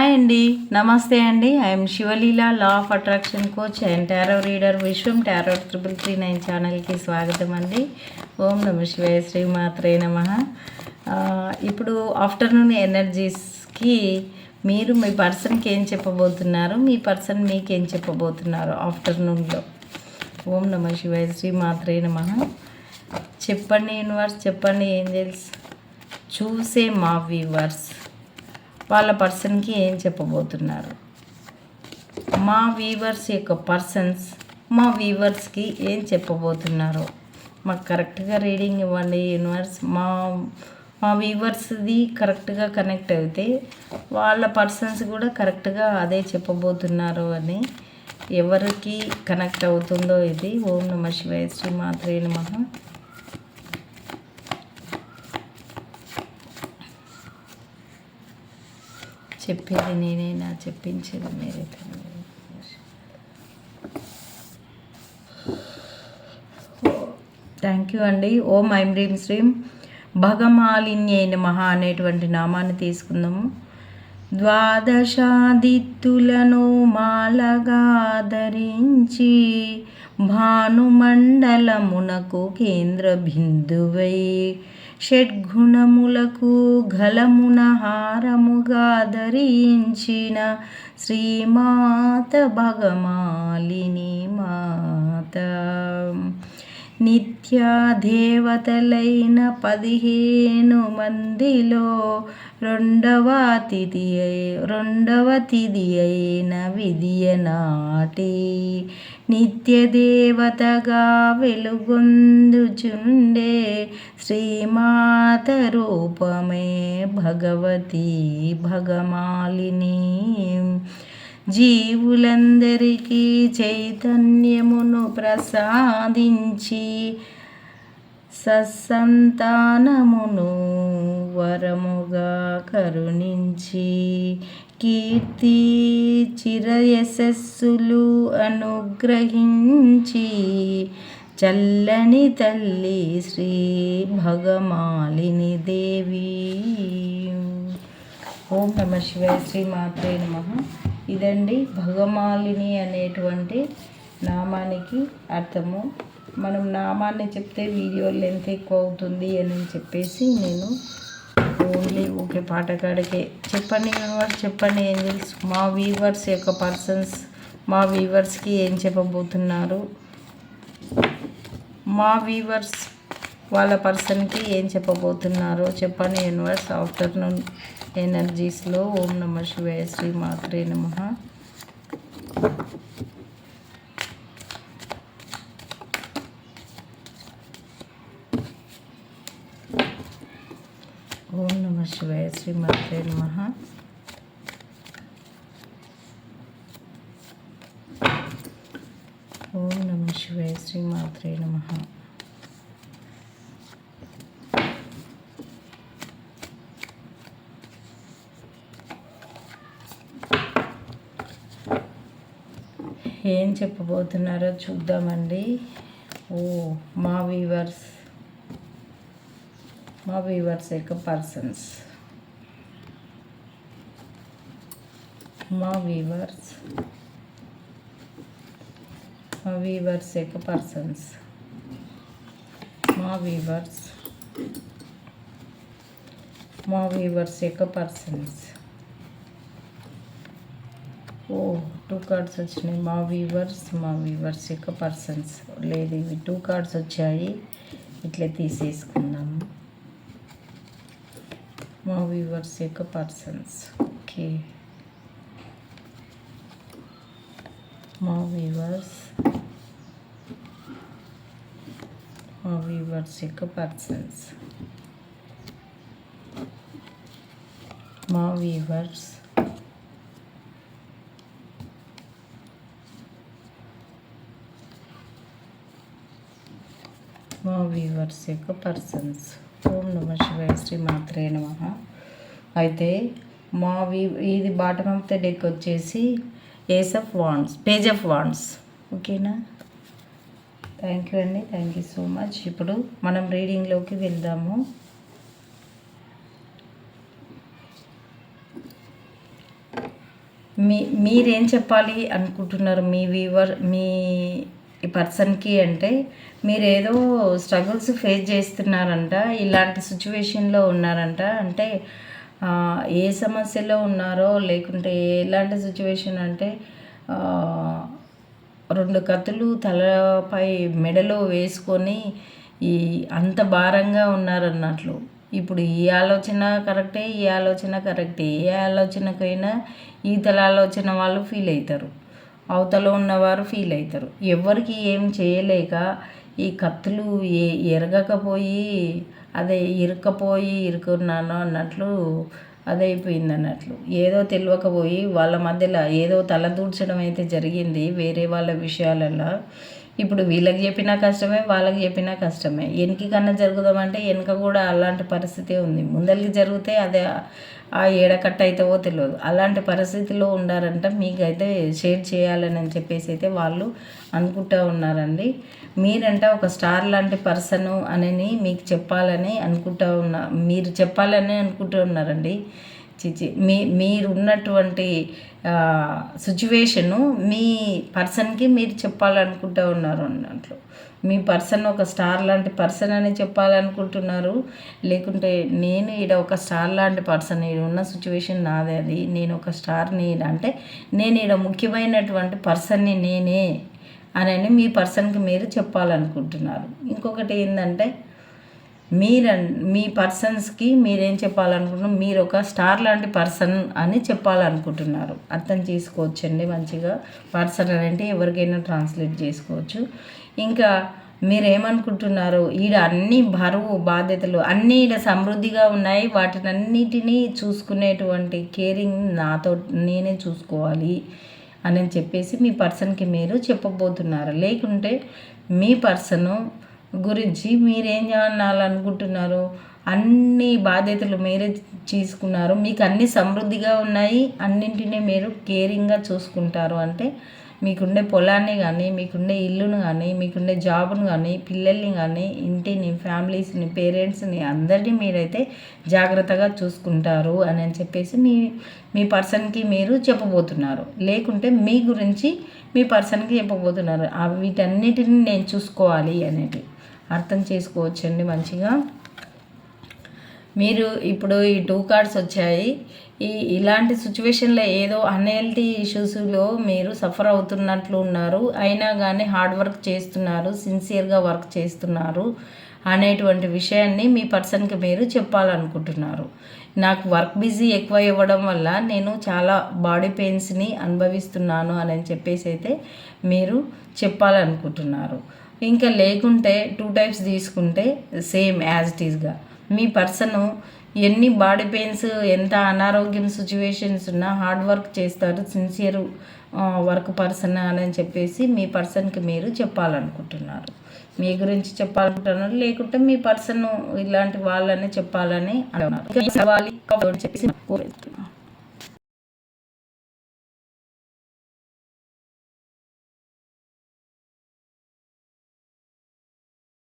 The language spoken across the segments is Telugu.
హాయ్ అండి. నమస్తే అండి. I am Sivaleela law of attraction coach and tarot reader Vishwam tarot triple three nine ఛానల్కి స్వాగతం అండి. ఓం నమ శివాయ శ్రీ మాత్రే నమ. ఇప్పుడు ఆఫ్టర్నూన్ ఎనర్జీస్కి మీరు మీ పర్సన్కి ఏం చెప్పబోతున్నారు? మీ పర్సన్ మీకేం చెప్పబోతున్నారు ఆఫ్టర్నూన్లో? ఓం నమ శివాయ శ్రీ మాత్రే నమ. చెప్పండి యూనివర్స్ చెప్పండి ఏంజల్స్. చూసే మా వ్యూవర్స్. వాళ్ళ పర్సన్కి ఏం చెప్పబోతున్నారు? మా వీవర్స్ యొక్క పర్సన్స్ మా వీవర్స్కి ఏం చెప్పబోతున్నారు? మాకు కరెక్ట్గా రీడింగ్ ఇవ్వండి యూనివర్స్. మా మా వీవర్స్ది కరెక్ట్గా కనెక్ట్ అయితే వాళ్ళ పర్సన్స్ కూడా కరెక్ట్గా అదే చెప్పబోతున్నారు అని ఎవరికి కనెక్ట్ అవుతుందో ఇది ఓం నమ శివాయ శ్రీ మాత్రే నమ. చెప్పేది నేనైనా చెప్పించేది మీరే థ్యాంక్ యూ అండి. ఓం ఐం రీం శ్రీం. భగమాలిన్యై మహా అనేటువంటి నామాన్ని తీసుకుందాము. ద్వాదశాదిత్తులను మాలగా ధరించి భానుమండలమునకు కేంద్ర బిందువై షడ్గుణములకు గలమున హారముగా ధరించిన శ్రీమాత భగమాలిని మాత. నిత్యాదేవతలైన పదిహేను మందిలో రెండవ తిథి రెండవ తిథి అయిన విధియ నాటి నిత్య దేవతగా వెలుగొందుచుండే శ్రీమాత రూపమే భగవతి భగమాలిని. జీవులందరికీ చైతన్యమును ప్రసాదించి సత్సంతానమును వరముగా కరుణించి కీర్తి చిరయశస్సులు అనుగ్రహించి చల్లని తల్లి శ్రీ భగమాలిని దేవి. ఓం నమ శివాయ శ్రీ మాత్రే నమ. ఇదండి భగమాలిని అనేటువంటి నామానికి అర్థము. మనం నామాన్ని చెప్తే వీడియో లెంత్ ఎక్కువ అవుతుంది అని చెప్పేసి నేను ఓన్లీ ఒకే పాటకాడికే చెప్పండి వ్యూవర్స్ చెప్పండి ఏంజల్స్. మా వీవర్స్ యొక్క పర్సన్స్ మా వీవర్స్కి ఏం చెప్పబోతున్నారు? మా వీవర్స్ వాళ్ళ పర్సన్కి ఏం చెప్పబోతున్నారో చెప్పండి యూనివర్స్ ఆఫ్టర్నూన్ ఎనర్జీస్లో ఓం నమ శివాయ శ్రీ మాత్రే నమ ఓం నమ శివాయ శ్రీ నమ. ఓం నమ శివాయ శ్రీమాత్రే నమ. ఏం చెప్పబోతున్నారో చూద్దామండి. ఓ మా వీవర్స్ మా వీవర్స్ యొక్క పర్సన్స్. మా వీవర్స్ మా వీవర్స్ యొక్క పర్సన్స్ మా వీవర్స్ మా వీవర్స్ యొక్క పర్సన్స్ ఓ టూ కార్డ్స్ వచ్చినాయి మా వీవర్స్ మా వీవర్స్ యొక్క పర్సన్స్ లేదు ఇవి టూ కార్డ్స్ వచ్చాయి ఇట్లా తీసేసుకుందాము మా వీవర్స్ యొక్క పర్సన్స్ ఓకే మా వీవర్స్ మా వీవర్స్ యొక్క పర్సన్స్ మా వీవర్స్ మా వీవర్స్ యొక్క పర్సన్స్ ఓం నమ శివాయ శ్రీ మాత్రే నమ అయితే మా వీ ఇది బాటమ్ ఆఫ్ ద డెక్ వచ్చేసి ace of wands page of wands ఓకేనా థ్యాంక్ యూ అండి థ్యాంక్ యూ సో మచ్ ఇప్పుడు మనం రీడింగ్లోకి వెళ్దాము. మీ మీరేం చెప్పాలి అనుకుంటున్నారు? మీ వీవర్ మీ పర్సన్కి అంటే మీరు ఏదో స్ట్రగుల్స్ ఫేస్ చేస్తున్నారంట ఇలాంటి సిచ్యువేషన్లో ఉన్నారంట అంటే ఏ సమస్యలో ఉన్నారో లేకుంటే ఎలాంటి సిచ్యువేషన్ అంటే రెండు కత్తులు తలపై మెడలో వేసుకొని ఈ అంత భారంగా ఉన్నారన్నట్లు. ఇప్పుడు ఈ ఆలోచన కరెక్టే ఈ ఆలోచన కరెక్టే ఏ ఆలోచనకైనా ఈతల ఆలోచన వాళ్ళు ఫీల్ అవుతారు అవతల ఉన్నవారు ఫీల్ అవుతారు ఎవరికి ఏం చేయలేక ఈ కత్తులు ఏ ఎరగకపోయి అదే ఇరుక్కపోయి ఇరుకున్నాను అన్నట్లు అదైపోయింది అన్నట్లు ఏదో తెలియకపోయి వాళ్ళ మధ్యలో ఏదో తల దూడ్చడం అయితే జరిగింది వేరే వాళ్ళ విషయాలలో ఇప్పుడు వీళ్ళకి చెప్పినా కష్టమే వాళ్ళకి చెప్పినా కష్టమే. వెనక కన్నా జరుగుదామంటే వెనక కూడా అలాంటి పరిస్థితి ఉంది. ముందరికి జరిగితే అదే ఆ ఏడకట్ట అవుతావో తెలియదు అలాంటి పరిస్థితిలో ఉండారంట మీకైతే షేర్ చేయాలని అని చెప్పేసి అయితే వాళ్ళు అనుకుంటూ ఉన్నారండి. మీరంట ఒక స్టార్ లాంటి పర్సన్ అని మీకు చెప్పాలని అనుకుంటా ఉన్నా మీరు చెప్పాలని అనుకుంటూ ఉన్నారండి. చిచి మీ మీరు ఉన్నటువంటి సిచ్యువేషను మీ పర్సన్కి మీరు చెప్పాలనుకుంటూ ఉన్నారు అన్నట్లు. మీ పర్సన్ ఒక స్టార్ లాంటి పర్సన్ అని చెప్పాలనుకుంటున్నారు. లేకుంటే నేను ఈడ ఒక స్టార్ లాంటి పర్సన్ ఈడ ఉన్న సిచ్యువేషన్ నాదే అది. నేను ఒక స్టార్ని ఈడ అంటే నేను ఈడ ముఖ్యమైనటువంటి పర్సన్ని నేనే అని మీ పర్సన్కి మీరు చెప్పాలనుకుంటున్నారు. ఇంకొకటి ఏంటంటే మీరు మీ పర్సన్స్కి మీరేం చెప్పాలనుకుంటున్నారు? మీరు ఒక స్టార్ లాంటి పర్సన్ అని చెప్పాలనుకుంటున్నారు. అర్థం చేసుకోవచ్చండి మంచిగా. పర్సన్ అని అంటే ఎవరికైనా ట్రాన్స్లేట్ చేసుకోవచ్చు. ఇంకా మీరేమనుకుంటున్నారు? ఈడ అన్ని బరువు బాధ్యతలు అన్నీ ఈడ సమృద్ధిగా ఉన్నాయి. వాటినన్నిటినీ చూసుకునేటువంటి కేరింగ్ నాతో నేనే చూసుకోవాలి అని చెప్పేసి మీ పర్సన్కి మీరు చెప్పబోతున్నారు. లేకుంటే మీ పర్సను గురించి మీరేం చేయాలనుకుంటున్నారు? అన్ని బాధ్యతలు మీరే తీసుకున్నారు. మీకు అన్ని సమృద్ధిగా ఉన్నాయి. అన్నింటినీ మీరు కేరింగ్గా చూసుకుంటారు. అంటే మీకుండే పొలాన్ని కానీ మీకుండే ఇల్లును కానీ మీకుండే జాబ్ను కానీ పిల్లల్ని కానీ ఇంటిని ఫ్యామిలీస్ని పేరెంట్స్ని అందరినీ మీరైతే జాగ్రత్తగా చూసుకుంటారు అని అని చెప్పేసి మీ మీ పర్సన్కి మీరు చెప్పబోతున్నారు. లేకుంటే మీ గురించి మీ పర్సన్కి చెప్పబోతున్నారు. వీటన్నిటిని నేను చూసుకోవాలి అనేది. అర్థం చేసుకోవచ్చండి మంచిగా. మీరు ఇప్పుడు ఈ టూ కార్డ్స్ వచ్చాయి. ఈ ఇలాంటి సిచ్యువేషన్లో ఏదో అన్హెల్తీ ఇష్యూస్లో మీరు సఫర్ అవుతున్నట్లు ఉన్నారు. అయినా కానీ హార్డ్ వర్క్ చేస్తున్నారు సిన్సియర్గా వర్క్ చేస్తున్నారు అనేటువంటి విషయాన్ని మీ పర్సన్కి మీరు చెప్పాలనుకుంటున్నారు. నాకు వర్క్ బిజీ ఎక్కువ ఇవ్వడం వల్ల నేను చాలా బాడీ పెయిన్స్ని అనుభవిస్తున్నాను అని చెప్పేసి అయితే మీరు చెప్పాలనుకుంటున్నారు. ఇంకా లేకుంటే టూ టైప్స్ తీసుకుంటే సేమ్ యాజ్ ఇట్ ఈస్గా మీ పర్సను ఎన్ని బాడీ పెయిన్స్ ఎంత అనారోగ్యం సిచ్యువేషన్స్ ఉన్నా హార్డ్ వర్క్ చేస్తారు సిన్సియర్ వర్క్ పర్సన్ అని చెప్పేసి మీ పర్సన్కి మీరు చెప్పాలనుకుంటున్నారు. మీ గురించి చెప్పాలనుకుంటున్నారు లేకుంటే మీ పర్సన్ ఇలాంటి వాళ్ళని చెప్పాలని అంటున్నారు చెప్పేసి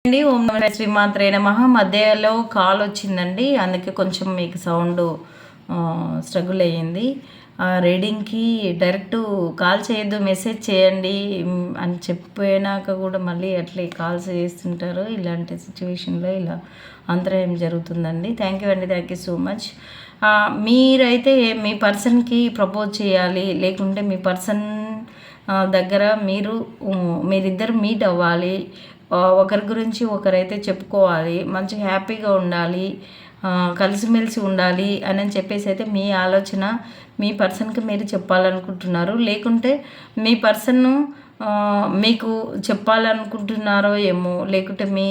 అండి. ఓం నమ శ్రీమాత్రే నమ. మధ్యలో కాల్ వచ్చిందండి. అందుకే కొంచెం మీకు సౌండ్ స్ట్రగుల్ అయ్యింది. రీడింగ్కి డైరెక్ట్ కాల్ చేయొద్దు మెసేజ్ చేయండి అని చెప్పినాక కూడా మళ్ళీ అట్లే కాల్స్ చేస్తుంటారు. ఇలాంటి సిచ్యువేషన్లో ఇలా అంతరాయం జరుగుతుందండి. థ్యాంక్ యూ అండి. Thank you so much. మీరైతే మీ పర్సన్కి ప్రపోజ్ చేయాలి. లేకుంటే మీ పర్సన్ దగ్గర మీరు మీరిద్దరు మీట్ అవ్వాలి. ఒకరి గురించి ఒకరైతే చెప్పుకోవాలి మంచి హ్యాపీగా ఉండాలి కలిసిమెలిసి ఉండాలి అని చెప్పేసి అయితే మీ ఆలోచన మీ పర్సన్కి మీరు చెప్పాలనుకుంటున్నారు. లేకుంటే మీ పర్సన్ను మీకు చెప్పాలనుకుంటున్నారో ఏమో లేకుంటే మీ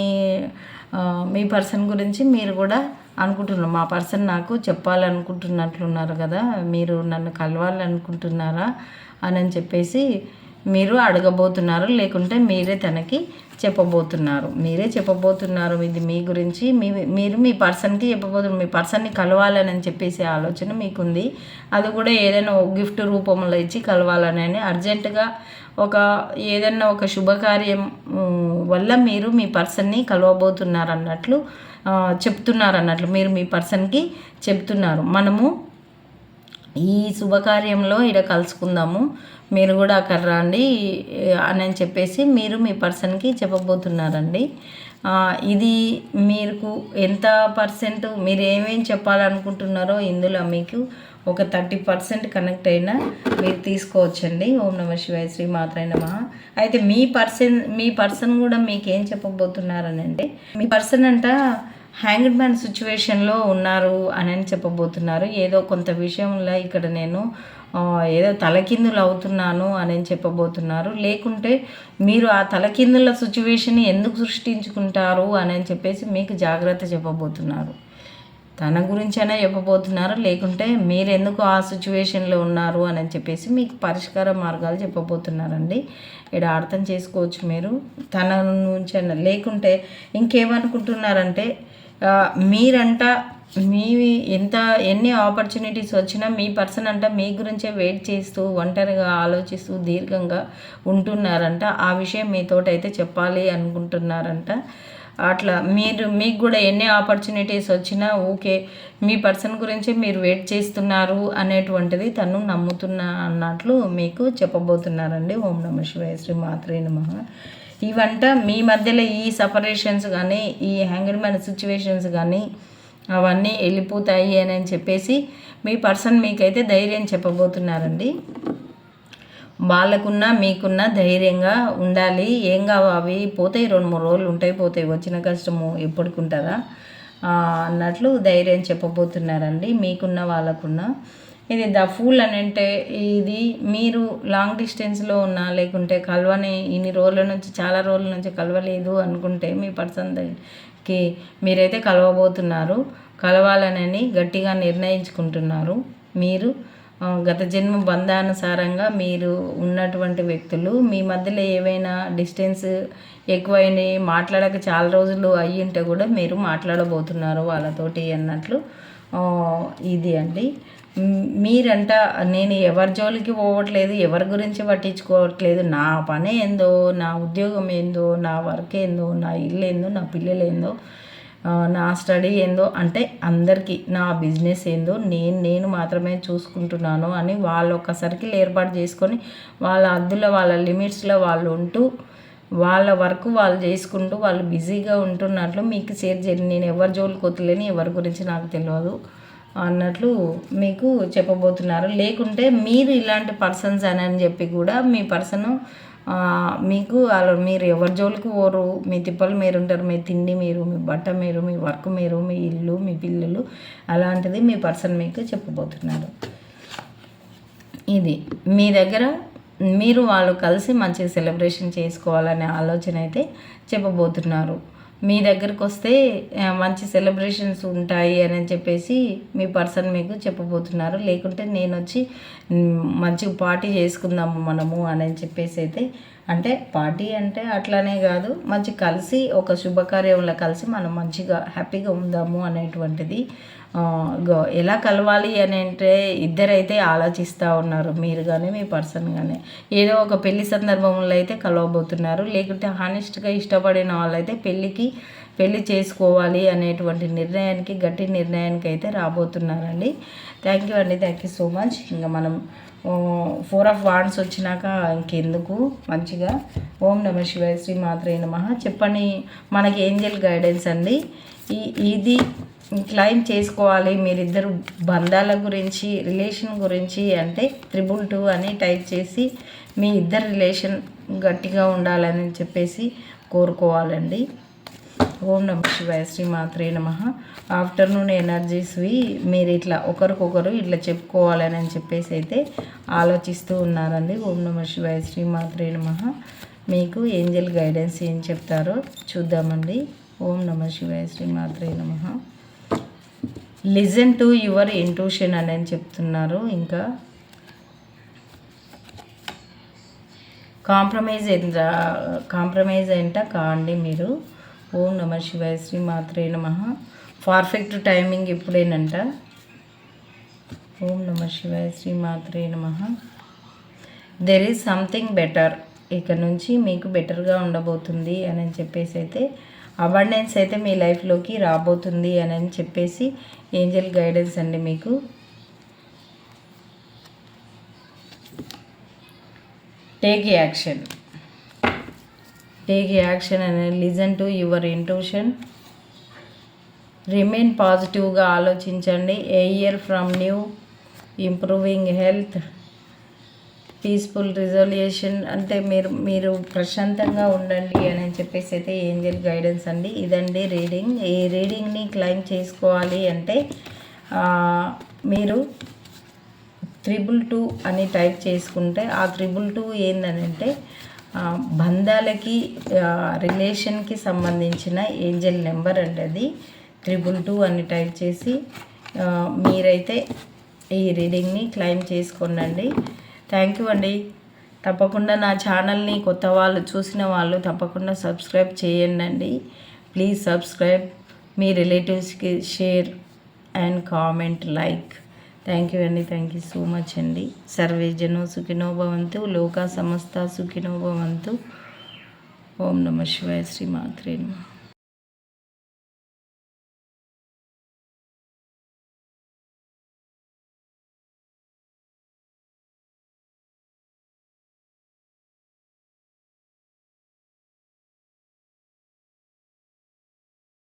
మీ పర్సన్ గురించి మీరు కూడా అనుకుంటున్నారు. మా పర్సన్ నాకు చెప్పాలనుకుంటున్నట్లున్నారు కదా మీరు నన్ను కలవాలనుకుంటున్నారా అని చెప్పేసి మీరు అడగబోతున్నారు. లేకుంటే మీరే తనకి చెప్పబోతున్నారు. మీరే చెప్పబోతున్నారు. ఇది మీ గురించి. మీ మీరు మీ పర్సన్కి చెప్పబోతున్నారు. మీ పర్సన్ని కలవాలని చెప్పేసి ఆలోచన మీకుంది. అది కూడా ఏదైనా గిఫ్ట్ రూపంలో ఇచ్చి కలవాలని అర్జెంటుగా ఒక ఏదైనా ఒక శుభకార్యం వల్ల మీరు మీ పర్సన్ని కలవబోతున్నారు అన్నట్లు చెప్తున్నారు అన్నట్లు మీరు మీ పర్సన్కి చెప్తున్నారు. మనము ఈ శుభకార్యంలో ఇక్కడ కలుసుకుందాము. మీరు కూడా అక్కడ రండి అని చెప్పేసి మీరు మీ పర్సన్కి చెప్పబోతున్నారండి. ఇది మీకు ఎంత పర్సెంట్ మీరు ఏమేమి చెప్పాలనుకుంటున్నారో ఇందులో మీకు ఒక థర్టీ పర్సెంట్ కనెక్ట్ అయినా మీరు తీసుకోవచ్చండి. ఓం నమ శివాయ శ్రీ మాత్రే నమ. అయితే మీ పర్సన్ మీ పర్సన్ కూడా మీకు ఏం చెప్పబోతున్నారని అంటే మీ పర్సన్ అంట హ్యాంగ్డ్ మ్యాన్ సిచ్యువేషన్లో ఉన్నారు అని చెప్పబోతున్నారు. ఏదో కొంత విషయంలో ఇక్కడ నేను ఏదో తలకిందులు అవుతున్నాను అని చెప్పబోతున్నారు. లేకుంటే మీరు ఆ తలకిందుల సిచ్యువేషన్ ఎందుకు సృష్టించుకుంటారు అని చెప్పేసి మీకు జాగ్రత్త చెప్పబోతున్నారు. తన గురించైనా చెప్పబోతున్నారు. లేకుంటే మీరు ఎందుకు ఆ సిచ్యువేషన్లో ఉన్నారు అని చెప్పేసి మీకు పరిష్కార మార్గాలు చెప్పబోతున్నారండి. ఇక్కడ అర్థం చేసుకోవచ్చు మీరు. తన నుంచైనా లేకుంటే ఇంకేమనుకుంటున్నారంటే మీరంట మీ ఎంత ఎన్ని ఆపర్చునిటీస్ వచ్చినా మీ పర్సన్ అంట మీ గురించే వెయిట్ చేస్తూ ఒంటరిగా ఆలోచిస్తూ దీర్ఘంగా ఉంటున్నారంట. ఆ విషయం మీతోటైతే చెప్పాలి అనుకుంటున్నారంట. అట్లా మీరు మీకు కూడా ఎన్ని ఆపర్చునిటీస్ వచ్చినా ఓకే మీ పర్సన్ గురించి మీరు వెయిట్ చేస్తున్నారు అనేటువంటిది తను నమ్ముతున్నా అన్నట్లు మీకు చెప్పబోతున్నారండి. ఓం నమ శివాయ శ్రీ మాత్రే నమ. ఇవంట మీ మధ్యలో ఈ సపరేషన్స్ కానీ ఈ హ్యాంగర్ మ్యాన్ సిచ్యువేషన్స్ కానీ అవన్నీ వెళ్ళిపోతాయి అని చెప్పేసి మీ పర్సన్ మీకైతే ధైర్యం చెప్పబోతున్నారండి. వాళ్ళకున్న మీకున్న ధైర్యంగా ఉండాలి. ఏం కావు అవి పోతాయి రెండు మూడు రోజులు ఉంటాయి పోతాయి. వచ్చిన కష్టము ఎప్పటికి ఉంటుందా? అన్నట్లు ధైర్యం చెప్పబోతున్నారండి. మీకున్న వాళ్ళకున్న. ఇది ద ఫూల్ అని అంటే ఇది మీరు లాంగ్ డిస్టెన్స్లో ఉన్నా లేకుంటే కలవని ఇన్ని రోజుల నుంచి చాలా రోజుల నుంచి కలవలేదు అనుకుంటే మీ పర్సన్ కి మీరైతే కలవబోతున్నారు. కలవాలనని గట్టిగా నిర్ణయించుకుంటున్నారు. మీరు గత జన్మ బంధానుసారంగా మీరు ఉన్నటువంటి వ్యక్తులు మీ మధ్యలో ఏవైనా డిస్టెన్స్ ఎక్కువైనవి మాట్లాడక చాలా రోజులు అయ్యి ఉంటే కూడా మీరు మాట్లాడబోతున్నారు వాళ్ళతోటి అన్నట్లు ఇది అండి. మీరంట నేను ఎవరి జోలికి పోవట్లేదు ఎవరి గురించి పట్టించుకోవట్లేదు నా పని ఏందో నా ఉద్యోగం ఏందో నా వర్క్ ఏందో నా ఇల్లు ఏందో నా పిల్లలు ఏందో నా స్టడీ ఏందో అంటే అందరికీ నా బిజినెస్ ఏందో నేను నేను మాత్రమే చూసుకుంటున్నాను అని వాళ్ళు ఒక సర్కిల్ ఏర్పాటు చేసుకొని వాళ్ళ అద్దులో వాళ్ళ లిమిట్స్లో వాళ్ళు ఉంటూ వాళ్ళ వర్క్ వాళ్ళు చేసుకుంటూ వాళ్ళు బిజీగా ఉంటున్నట్లు మీకు షేర్ చేయండి. నేను ఎవరి జోలికి వదిలేని ఎవరి గురించి నాకు తెలియదు. అన్నట్లు మీకు చెప్పబోతున్నారు. లేకుంటే మీరు ఇలాంటి పర్సన్స్ అని అని చెప్పి కూడా మీ పర్సన్ మీకు అలా మీరు ఎవరి జోలికి పోరు. మీ తిప్పలు మీరు ఉంటారు మీ తిండి మీరు మీ బట్ట మీరు మీ వర్క్ మీరు మీ ఇల్లు మీ పిల్లలు అలాంటిది మీ పర్సన్ మీకు చెప్పబోతున్నారు. ఇది మీ దగ్గర మీరు వాళ్ళు కలిసి మంచిగా సెలబ్రేషన్ చేసుకోవాలనే ఆలోచన అయితే చెప్పబోతున్నారు. మీ దగ్గరకు వస్తే మంచి సెలబ్రేషన్స్ ఉంటాయి అని చెప్పేసి మీ పర్సన్ మీకు చెప్పబోతున్నారు. లేకుంటే నేను వచ్చి మంచిగా పార్టీ చేసుకుందాము మనము అని చెప్పేసి అయితే అంటే పార్టీ అంటే అట్లానే కాదు మంచి కలిసి ఒక శుభకార్యంలో కలిసి మనం మంచిగా హ్యాపీగా ఉందాము అనేటువంటిది ఎలా కలవాలి అని అంటే ఇద్దరైతే ఆలోచిస్తూ ఉన్నారు మీరు కానీ మీ పర్సన్ కానీ ఏదో ఒక పెళ్ళి సందర్భంలో అయితే కలవబోతున్నారు లేకుంటే హానెస్ట్గా ఇష్టపడిన వాళ్ళైతే పెళ్ళికి పెళ్ళి చేసుకోవాలి అనేటువంటి నిర్ణయానికి గట్టి నిర్ణయానికి అయితే రాబోతున్నారండి. థ్యాంక్ యూ అండి థ్యాంక్ యూ సో మచ్ ఇంకా మనం ఫోర్ ఆఫ్ వాన్స్ వచ్చినాక ఇంకెందుకు? మంచిగా. ఓం నమ శివాయ శ్రీ మాత్రే నమ. చెప్పండి మనకి ఏంజల్ గైడెన్స్ అండి. ఈ ఇది క్లైమ్ చేసుకోవాలి. మీరిద్దరు బంధాల గురించి రిలేషన్ గురించి అంటే త్రిబుల్ టూ అని టైప్ చేసి మీ ఇద్దరు రిలేషన్ గట్టిగా ఉండాలని చెప్పేసి కోరుకోవాలండి. ఓం నమ శివాయ శ్రీ మాత్రే నమ. ఆఫ్టర్నూన్ ఎనర్జీస్వి మీరు ఇట్లా ఒకరికొకరు ఇట్లా చెప్పుకోవాలని అని చెప్పేసి అయితే ఆలోచిస్తూ ఉన్నారండి. ఓం నమ శివాయ శ్రీ మాత్రే నమ. మీకు ఏంజల్ గైడెన్స్ ఏం చెప్తారో చూద్దామండి. ఓం నమ శివాయ శ్రీ మాత్రే నమ. లిజన్ టు యువర్ ఇంట్యూషన్ అని అని చెప్తున్నారు. ఇంకా కాంప్రమైజ్ ఎంత కాంప్రమైజ్ ఏంట కాండి మీరు. ఓం నమ శివాయ శ్రీ మాత్రే నమ. Perfect timing ఇప్పుడేనంట. ఓం నమ శివాయ శ్రీ మాత్రే నమ. దెర్ ఈజ్ సంథింగ్ బెటర్ ఇక నుంచి మీకు బెటర్గా ఉండబోతుంది అని చెప్పేసి అయితే అబండెన్స్ అయితే మీ లైఫ్లోకి రాబోతుంది అని అని చెప్పేసి ఏంజల్ గైడెన్స్ అండి మీకు. టేక్ యాక్షన్ టేక్ యాక్షన్ అనే listen to your intuition remain పాజిటివ్గా ఆలోచించండి. A year from new improving health peaceful resolution అంటే మీరు మీరు ప్రశాంతంగా ఉండండి అని చెప్పేసి అయితే ఏంజల్ గైడెన్స్ అండి. ఇదండి రీడింగ్ ఈ రీడింగ్ని క్లైమ్ చేసుకోవాలి అంటే మీరు త్రిబుల్ టూ అని టైప్ చేసుకుంటే ఆ త్రిబుల్ టూ ఏంటంటే బంధాలకి రిలేషన్కి సంబంధించిన ఏంజల్ నెంబర్ అండి అది. త్రిబుల్ టూ అని టైప్ చేసి మీరైతే ఈ రీడింగ్ని క్లైమ్ చేసుకోండి థ్యాంక్ యూ అండి. తప్పకుండా నా ఛానల్ని కొత్త వాళ్ళు చూసిన వాళ్ళు తప్పకుండా సబ్స్క్రైబ్ చేయండి ప్లీజ్ సబ్స్క్రైబ్ మీ రిలేటివ్స్కి share and comment like thank you అండి. థ్యాంక్ యూ సో మచ్ అండి. సర్వే జనో సుఖినో భవంతు లోకా సమస్త సుఖినో భవంతు ఓం నమ శివాయ శ్రీ మాత్రే